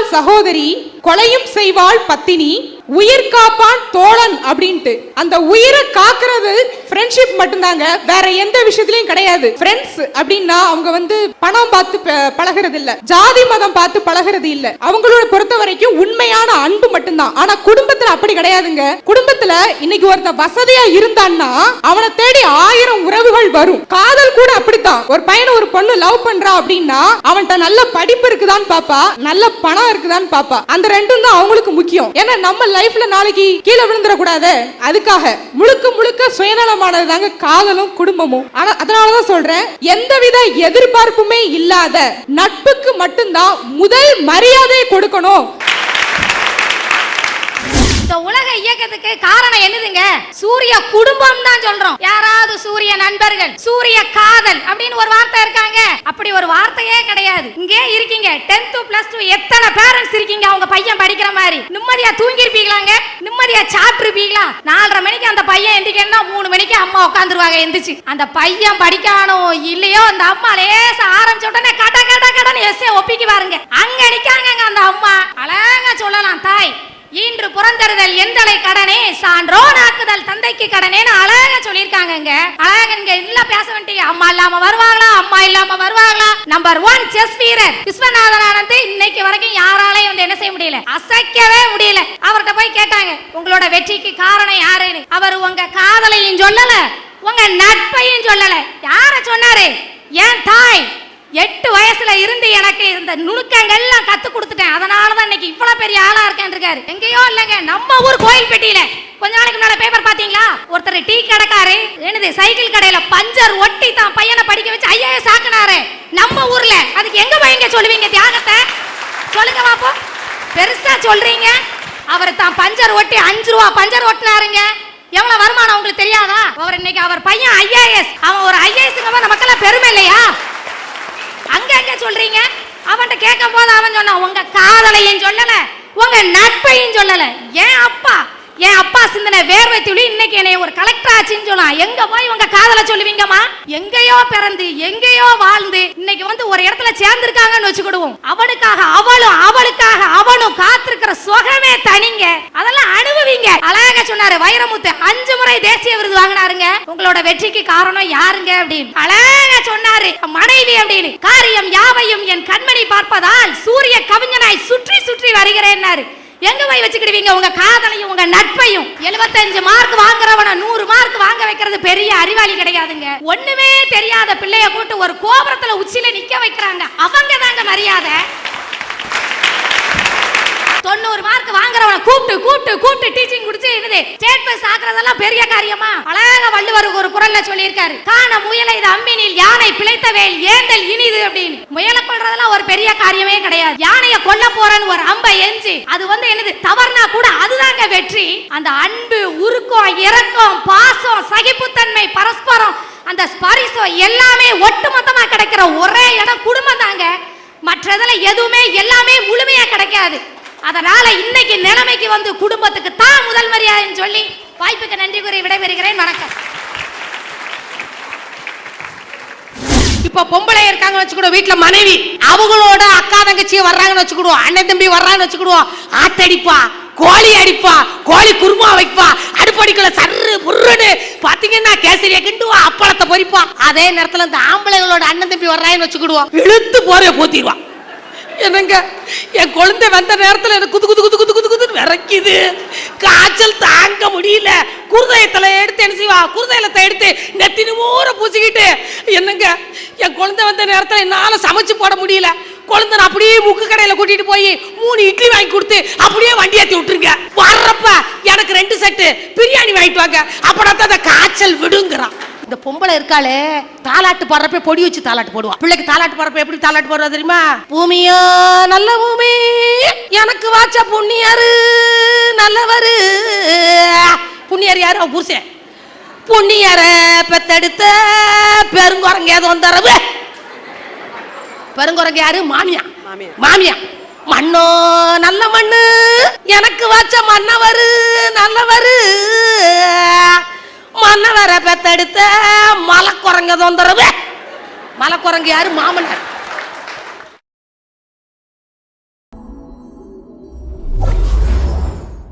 செய்வாள் சகோதரி கொலையும் செய்வாள் பத்தினி. உயிர் காப்பான் தோழன் அப்படின்ட்டு. அந்த உயிரை காக்குறது ஃப்ரெண்ட்ஷிப் மட்டும்தாங்க. வேற எந்த விஷயத்திலயும் கிடையாது. ஃப்ரெண்ட்ஸ் அப்படின்னா அவங்க வந்து பணம் பார்த்து பழகிறது இல்ல ஜாதி மதம் பார்த்து பழகுறது இல்ல. அவங்களோட பொறுத்த வரைக்கும் உண்மையான அன்பு மட்டும்தான். ஆனா குடும்பத்துல அப்படி கிடையாதுங்க. குடும்பத்துல இன்னைக்கு ஒருத்த வசதியா இருந்தான்னா அவனை தேடி ஆயிரம் உறவுகள் வரும். காதல் கூட அப்படித்தான். ஒரு பையனை ஒரு பொண்ணு லவ் பண்றா அப்படின்னா அவன்கிட்ட நல்ல படிப்பு இருக்குதான்னு பாப்பா. நல்ல பணம் இருக்குதான்னு பாப்பா. அந்த ரெண்டும் தான் அவங்களுக்கு முக்கியம். ஏன்னா நம்ம லைஃப்ல நாளைக்கு கீழே விழுந்துட கூடாது அதுக்காக முழுக்க முழுக்க சுயநலமானது தாங்க காதலும் குடும்பமும். ஆனா அதனாலதான் சொல்றேன் எந்தவித எதிர்பார்ப்புமே இல்லாத நட்புக்கு மட்டும்தான் முதல் மரியாதை கொடுக்கணும். இந்த உலக இயக்கத்துக்கு காரணம் என்னதுங்க? சூரிய குடும்பம் தான் சொல்றோம். யாராவது சூரிய நண்பர்கள் சூரிய காதல் அப்படின்னு ஒரு வார்த்தை இருக்காங்க. அப்படி ஒரு வார்த்தையே கிடையாது. இங்கே இருக்கீங்க. 10th பிளஸ் டூ எத்தனை பேரண்ட்ஸ் இருக்கீங்க? அவங்க பையன் படிக்கிற மாதிரி. நிம்மதியா தூங்கி இருப்பீங்களாங்க நிம்மதியா சாப்பிட்டுருப்பீங்களா? நாலரை மணிக்கு அந்த பையன் எந்திரிக்கணும்னா மூணு மணிக்கு அம்மா உட்காந்துருவாங்க எந்திரிச்சு. அந்த பையன் படிக்கானோ இல்லையோ அந்த அம்மா லேச ஆரம்பிச்ச உடனே கட கட கடன்னு எஸ்ஏ ஒப்பிக்கு பாருங்க. அங்க நிக்காங்க அந்த அம்மா. அழகா சொல்லலாம் தாய். ஈன்று புறந்தருதல் எந்தலை கடனே? சான்றோன் ஆக்குதல் தந்தைக்கு கடனேன்னு அழகா சொல்லியிருக்காங்கங்க. அழகா இங்க இல்ல பேச வேண்டிய அம்மா இல்லாம வருவாங்களா? அம்மா இல்லாம வருவாங்களா? நம்பர் ஒன் செஸ் வீரர் விஸ்வநாதன் ஆனந்த் இன்னைக்கு வரைக்கும் யாராலையும் வந்து என்ன செய்ய முடியல? அசைக்கவே முடியல. அவர்கிட்ட போய் கேட்டாங்க உங்களோட வெற்றிக்கு காரணம் யாருன்னு? அவர் உங்க காதலையும் சொல்லல உங்க நட்பையும் சொல்லல. யார சொன்னாரு? ஏன் தாய். எட்டு வயசுல இருந்து எனக்கு இந்த நுணுக்கங்கள்லாம் கத்து கொடுத்துட்டேன். அதனால தான் இன்னைக்கு இவ்வளவு பெரிய ஆளா இருக்கேன் இருக்காரு. எங்கேயோ இல்லைங்க நம்ம ஊர் கோயில்பட்டியில. கொஞ்ச நாளைக்கு முன்னாடி பேப்பர் பாத்தீங்களா ஒருத்தர் டீ கடைக்காரு என்னது சைக்கிள் கடையில பஞ்சர் ஒட்டி தான் பையனை படிக்க வச்சு ஐஏஎஸ் ஆக்குனாரு. நம்ம ஊர்ல. அதுக்கு எங்க பையங்க சொல்லுவீங்க தியாகத்தை? சொல்லுங்க பாப்போம் பெருசா சொல்றீங்க. அவர் தான் பஞ்சர் ஒட்டி அஞ்சு ரூபா பஞ்சர் ஒட்டினாருங்க. எவ்வளவு வருமானம் உங்களுக்கு தெரியாதா? அவர் இன்னைக்கு அவர் பையன் ஐஏஎஸ் அவன் ஒரு ஐஏஎஸ்ங்க நமக்கெல்லாம் பெருமை இல்லையா அங்க எங்க சொல்றீங்க அவன்கிட்ட கேட்கும் போது அவன் சொன்னான் உங்க காதலையும் சொல்லல உங்க நட்பையும் சொல்லல ஏன் அப்பா? என் அப்பா சிந்தனை வேர்வை துளி இன்னைக்கு என்னைய ஒரு கலெக்டர் ஆச்சுன்னு சொல்லலாம் எங்க போய் உங்க காதலை சொல்லுவீங்கம்மா? எங்கேயோ பிறந்து எங்கேயோ வாழ்ந்து இன்னைக்கு வந்து ஒரு இடத்துல சேர்ந்திருக்காங்கன்னு வச்சுக்கிடுவோம். அவனுக்காக அவளும் அவளுக்காக அவனும் காத்திருக்கிற சுகமே தனிங்க. அதெல்லாம் அனுபவிங்க. அழகா சொன்னாரு வைரமுத்து அஞ்சு முறை தேசிய விருது வாங்கினாருங்க. உங்களோட வெற்றிக்கு காரணம் யாருங்க அப்படின்னு. அழகா சொன்னாரு மனைவி அப்படின்னு. காரியம் யாவையும் என் கண்மணி பார்ப்பதால் சூரிய கவிஞனாய் சுற்றி சுற்றி வருகிறேன்னாரு. எங்க போய் வச்சுக்கிடுவீங்க? உங்க காதலையும் உங்க நட்பையும். 75 மார்க் வாங்குறவன நூறு மார்க் வாங்க வைக்கிறது பெரிய அறிவாளி கிடையாதுங்க. ஒண்ணுமே தெரியாத பிள்ளைய கூட்டு ஒரு கோபுரத்துல உச்சியில நிக்க வைக்கிறாங்க. அவங்க தாங்க மரியாதை. தொண்ணூறு மார்க் வாங்குறவன கூப்பிட்டு கூப்பிட்டு கூப்பிட்டு டீச்சிங் குடிச்சு என்னது? ஸ்டேட் பஸ் ஆக்குறதெல்லாம் பெரிய காரியமா? அழகா குரல்ல சொல்லியிருக்காரு. காண முயலை இது அம்பினில் யானை பிழைத்த வேல் ஏந்தல் இனிது அப்படின்னு. முயலை கொள்றதெல்லாம் ஒரு பெரிய காரியமே கிடையாது. யானைய கொல்ல போறேன்னு ஒரு அம்பை எஞ்சி அது வந்து என்னது தவறுனா கூட அதுதாங்க வெற்றி. அந்த அன்பு உருக்கம் இரக்கம் பாசம் சகிப்புத்தன்மை பரஸ்பரம் அந்த ஸ்பரிசம் எல்லாமே ஒட்டுமொத்தமா கிடைக்கிற ஒரே இடம் குடும்பம் தாங்க. மற்றதுல எதுவுமே எல்லாமே முழுமையா கிடைக்காது. அதனால இன்னைக்கு நிலைமைக்கு வந்து குடும்பத்துக்கு தான் முதல் மரியாதைன்னு சொல்லி வாய்ப்புக்கு நன்றி கூறி விடைபெறுகிறேன். வணக்கம். இப்போ பொம்பளை இருக்காங்கன்னு வச்சுக்கிடுவோம். வீட்டில் மனைவி. அவங்களோட அக்கா தங்கச்சி வர்றாங்கன்னு வச்சுக்கிடுவோம். அண்ணன் தம்பி வர்றாங்கன்னு வச்சுக்கிடுவோம். ஆட்டடிப்பா கோழி அடிப்பா கோழி குருமா வைப்பா அடுப்படிக்குள்ள சர்ரு புர்ருன்னு பாத்தீங்கன்னா கேசரியை கிண்டுவா அப்பளத்தை பொறிப்பா அதே நேரத்துல இந்த ஆம்பளைங்களோட அண்ணன் தம்பி வர்றாங்கன்னு வச்சுக்கிடுவோம். இழுத்து போற போத்திடுவான் என்னங்க? என் குழந்தை வந்த நேரத்தில் எனக்கு குது குது குது குது குது குது விரைக்குது. காய்ச்சல் தாங்க முடியல. குருதயத்தில் எடுத்து என்ன செய்வா? குருதயத்தை எடுத்து நெத்தினு மூற பூசிக்கிட்டு என்னங்க? என் குழந்தை வந்த நேரத்தில் என்னால் சமைச்சு போட முடியல. குழந்தை நான் அப்படியே முக்கு கடையில் கூட்டிட்டு போய் மூணு இட்லி வாங்கி கொடுத்து அப்படியே வண்டி ஏற்றி விட்டுருங்க. வர்றப்ப எனக்கு ரெண்டு செட்டு பிரியாணி வாங்கிட்டு வாங்க. அப்படா தான் அந்த காய்ச்சல் விடுங்கிறான். இந்த பொம்பளை இருக்காளே தாலாட்டு பாடுறப்ப பொடி வச்சு தாலாட்டு போடுவா. பிள்ளைக்கு தாலாட்டு பாடுறப்ப எப்படி தாலாட்டு போடுறா தெரியுமா? பூமியோ நல்ல பூமி எனக்கு வாச்ச புண்ணியாரு நல்லவரு. புண்ணியார் யாரு? அவன் புருஷன். புண்ணியார பெத்தெடுத்த பெருங்குரங்க ஏதோ வந்தரவு பெருங்குரங்க யாரு? மாமியா மாமியா மண்ணோ நல்ல மண்ணு. எனக்கு வச்ச மன்னவரு நல்லவரு. மன்னவரை பெத்தெடுத்த மலைக்குரங்க தொந்தரவு மலைக்குரங்கு யாரு? மாமனார்.